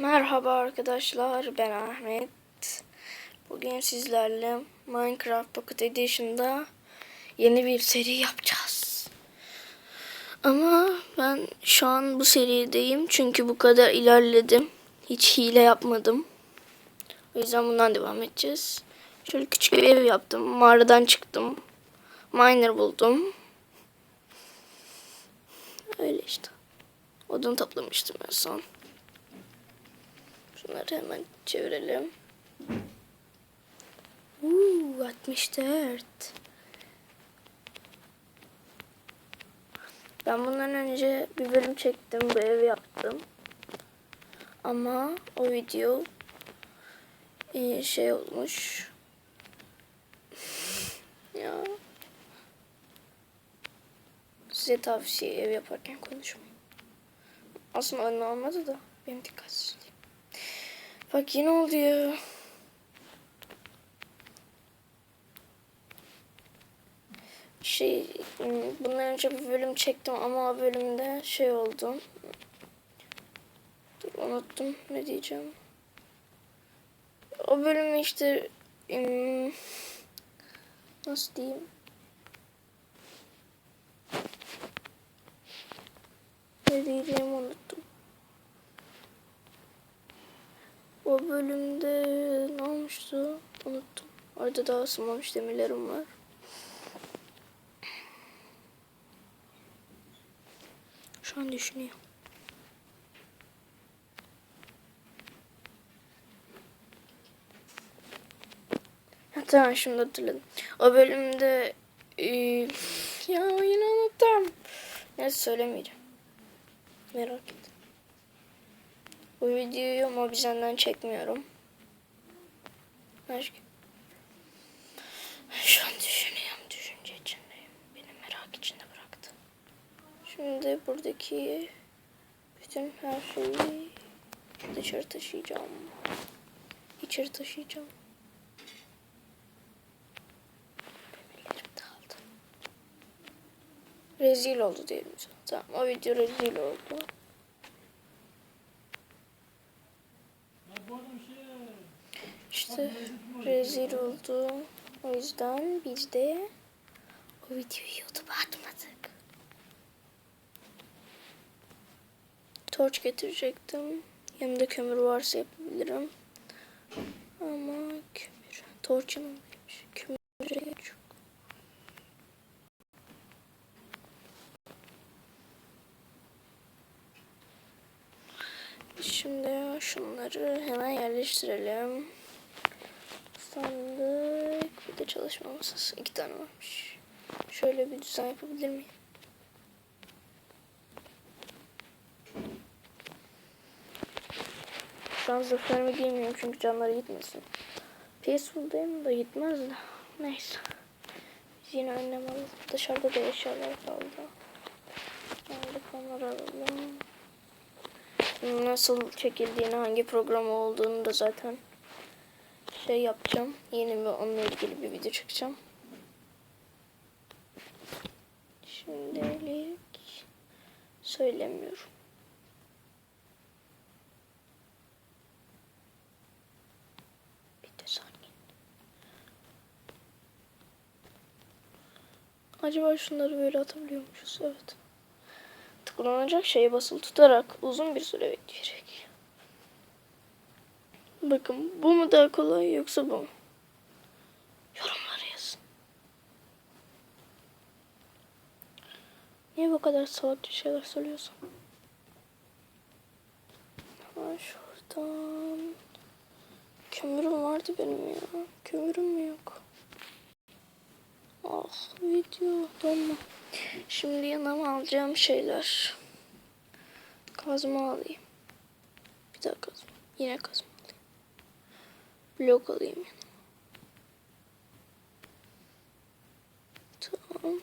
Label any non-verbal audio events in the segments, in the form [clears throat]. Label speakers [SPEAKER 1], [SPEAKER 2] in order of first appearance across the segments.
[SPEAKER 1] Merhaba arkadaşlar ben Ahmet. Bugün sizlerle Minecraft Pocket Edition'da yeni bir seri yapacağız. Ama ben şu an bu serideyim çünkü bu kadar ilerledim. Hiç hile yapmadım. O yüzden bundan devam edeceğiz. Şöyle küçük bir ev yaptım. Mağaradan çıktım. Miner buldum. Öyle işte. Odun toplamıştım en son. Şunları hemen çevirelim. Uuu 64. Ben bundan önce bir bölüm çektim. Bu evi yaptım. Ama o video e, şey olmuş. [laughs] ya. Size tavsiye ev yaparken konuşmayın. Aslında önüne olmadı da benim dikkatsizliğim. Bak yine oluyor. Şey, bundan önce bir bölüm çektim ama o bölümde şey oldu. Dur unuttum ne diyeceğim. O bölümü işte nasıl diyeyim? Ne diyeceğimi unuttum. O bölümde ne olmuştu? Unuttum. Orada daha ısınmamış demirlerim var. Şu an düşünüyorum. Tamam şimdi hatırladım. O bölümde e, ya yine unuttum. Neyse söylemeyeceğim. Merak ettim. Bu videoyu Mobizen'den çekmiyorum. Aşk. Şu an düşünüyorum. Düşünce içindeyim. Beni merak içinde bıraktı. Şimdi buradaki bütün her şeyi dışarı taşıyacağım. İçeri taşıyacağım. Rezil oldu diyelim. Tamam o video rezil oldu. İşte rezil oldu. O yüzden biz de o videoyu YouTube'a atmadık. Torç getirecektim. Yanımda kömür varsa yapabilirim. Ama kömür. Torç yanımdaymış. Kömür yok. Şimdi şunları hemen yerleştirelim. Sandık bir de çalışma masası. iki tane varmış. Şöyle bir düzen yapabilir miyim? Şu an zırhlarımı giymiyorum çünkü canları gitmesin. Peaceful'dayım da gitmez de. Neyse. Biz yine önlem alalım. Dışarıda da eşyalar kaldı. Geldik onları alalım. Nasıl çekildiğini, hangi program olduğunu da zaten şey yapacağım. Yeni bir onunla ilgili bir video çekeceğim. Şimdilik söylemiyorum. Bir de saniye. Acaba şunları böyle atabiliyormuşuz? Evet. Tıklanacak şeye basılı tutarak uzun bir süre bekleyecek. Bakın bu mu daha kolay yoksa bu mu? Yorumlara yazın. Niye bu kadar salakça şeyler söylüyorsun? Hemen şuradan. Kömürüm vardı benim ya. Kömürüm mü yok? Ah video donma. Şimdi yanıma alacağım şeyler. Kazma alayım. Bir daha kazma. Yine kazma. Blok alayım. Tamam.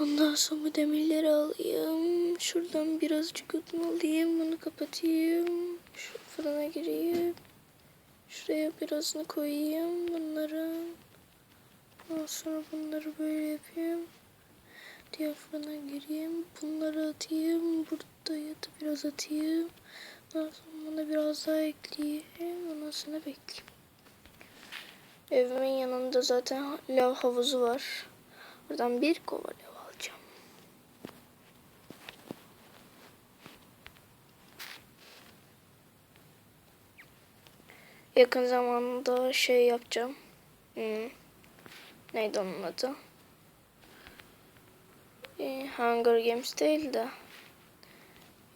[SPEAKER 1] Ondan sonra demirleri alayım. Şuradan birazcık odun alayım. Bunu kapatayım. Şu fırına gireyim. Şuraya birazını koyayım. Bunları. Ondan sonra bunları böyle yapayım. Diğer fırına gireyim. Bunları atayım. Burada Şurada da biraz atayım. Sonra buna biraz daha ekleyeyim. Ondan sonra bekleyeyim. Evimin yanında zaten lav havuzu var. Buradan bir kova lav alacağım. Yakın zamanda şey yapacağım. Hmm. Neydi onun adı? Ee, Hunger Games değil de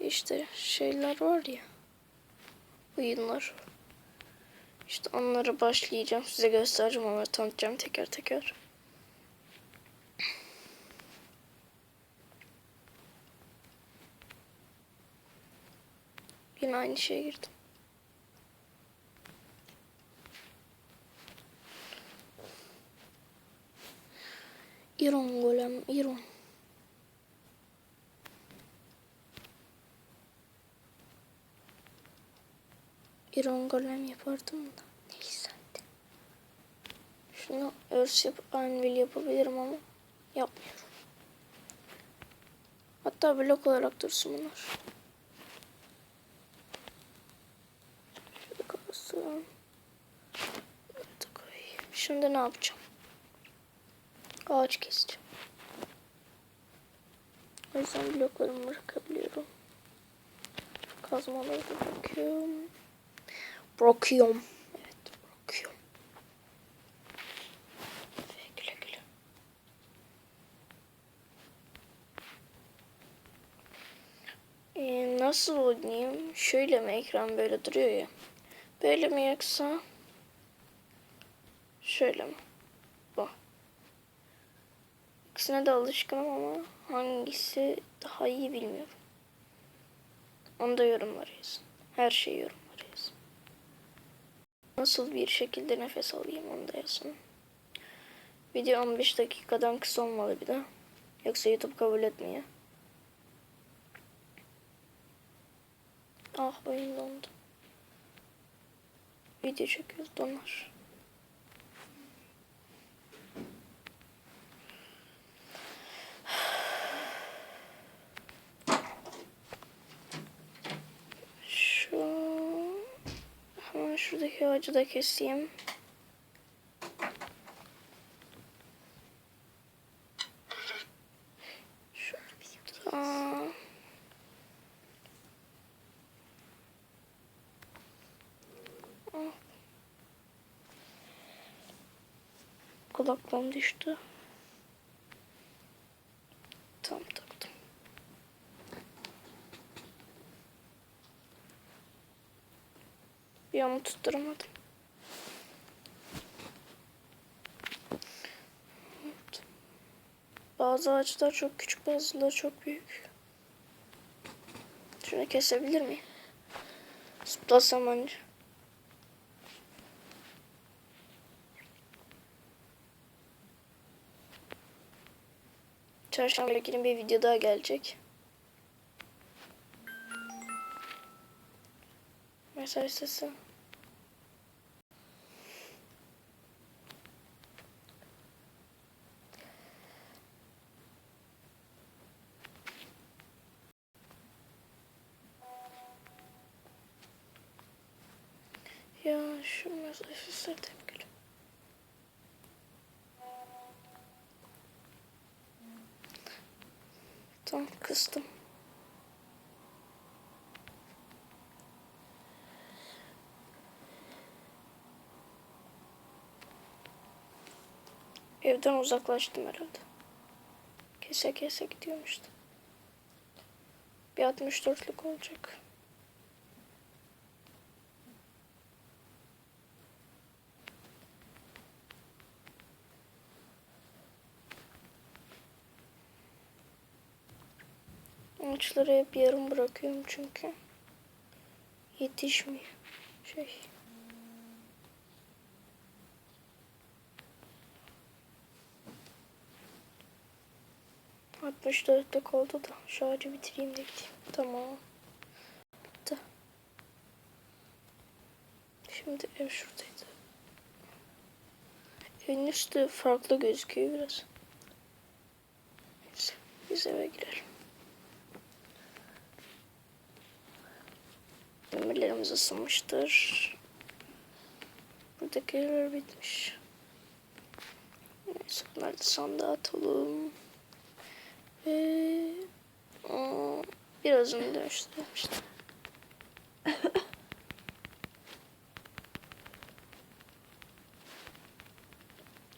[SPEAKER 1] işte şeyler var ya oyunlar. İşte onlara başlayacağım. Size göstereceğim onları tanıtacağım teker teker. [clears throat] Yine aynı şeye girdim. İron golem, İron. İron golem yapardım da. Neyse hadi. Şunu yapıp anvil yapabilirim ama yapmıyorum. Hatta blok olarak dursun bunlar. Şöyle kalsın. Şimdi ne yapacağım? Ağaç keseceğim. O yüzden bloklarımı bırakabiliyorum. Kazmaları da bırakıyorum. Bırakıyorum. Evet bırakıyorum. Ve güle güle. Ee, nasıl oynayayım? Şöyle mi ekran böyle duruyor ya. Böyle mi yoksa şöyle mi? Bu. İkisine de alışkınım ama hangisi daha iyi bilmiyorum. Onu da yorumlara yazın. Her şeyi yazın. Nasıl bir şekilde nefes alayım onu da yazın. Video 15 dakikadan kısa olmalı bir de. Yoksa YouTube kabul etmiyor. Ah oyun dondu. Video çekiyoruz donar. Şu hemen şuradaki ağacı da keseyim. Şurada. Ah. Kulaklığım düştü. Bir tutturamadım. Evet. Bazı ağaçlar çok küçük, bazıları çok büyük. Şunu kesebilir miyim? Zıplasam anca. Çarşamba günü bir video daha gelecek. Mesaj sesi. Ya mesaj sesleri tepkili. Tamam kıstım. Evden uzaklaştım herhalde. Kese kese gidiyorum işte. Bir 64'lük olacak. Ağaçları hep yarım bırakıyorum çünkü. Yetişmiyor. Şey. Altmış dörtlük oldu da şu ağacı bitireyim de gideyim. Tamam. Bitti. Şimdi ev şuradaydı. Evin üstü farklı gözüküyor biraz. Biz eve girelim. Demirlerimiz ısınmıştır. Buradakiler bitmiş. Neyse bunları da sandığa atalım. Ve aa, birazını dönüştürelim işte. [laughs]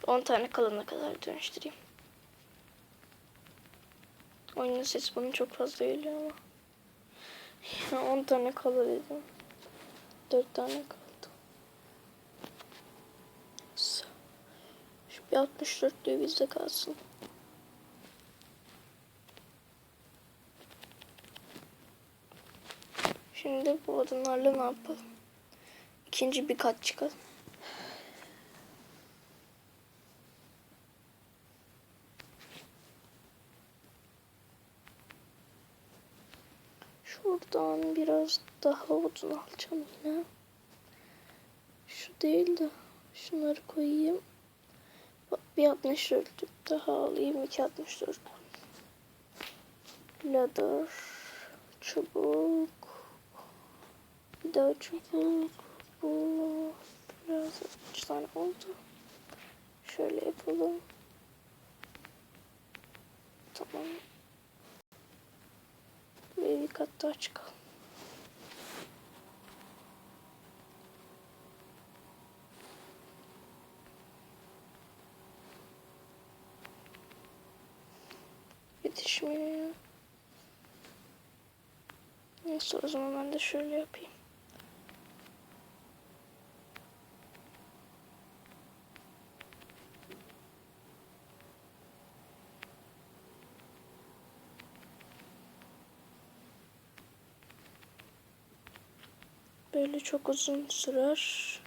[SPEAKER 1] On tane kalana kadar dönüştüreyim. Oyunun sesi bana çok fazla geliyor ama. Ya 10 tane kala dedim. 4 tane kaldı. Şu bir 64'lüğü bizde kalsın. Şimdi bu odunlarla ne yapalım? İkinci bir kat çıkalım. Şuradan biraz daha odun alacağım yine. Şu değil de şunları koyayım. Bak bir 64 daha alayım. 2 64. Ladder. Çubuk. Bir daha çubuk. Bu biraz üç tane oldu. Şöyle yapalım. Tamam. Kat daha çıkalım. Yetişmiyor. Neyse o zaman ben de şöyle yapayım. Böyle çok uzun sürer.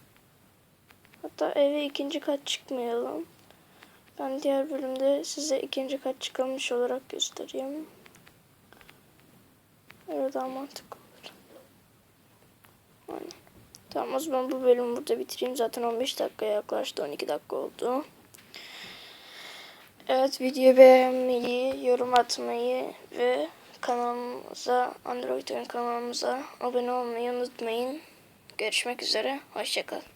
[SPEAKER 1] Hatta eve ikinci kat çıkmayalım. Ben diğer bölümde size ikinci kat çıkılmış olarak göstereyim. Öyle daha mantıklı olur. Aynen. Tamam o zaman bu bölümü burada bitireyim. Zaten 15 dakikaya yaklaştı. 12 dakika oldu. Evet videoyu beğenmeyi, yorum atmayı ve kanalımıza, Android oyun kanalımıza abone olmayı unutmayın. Görüşmek üzere. Hoşçakalın.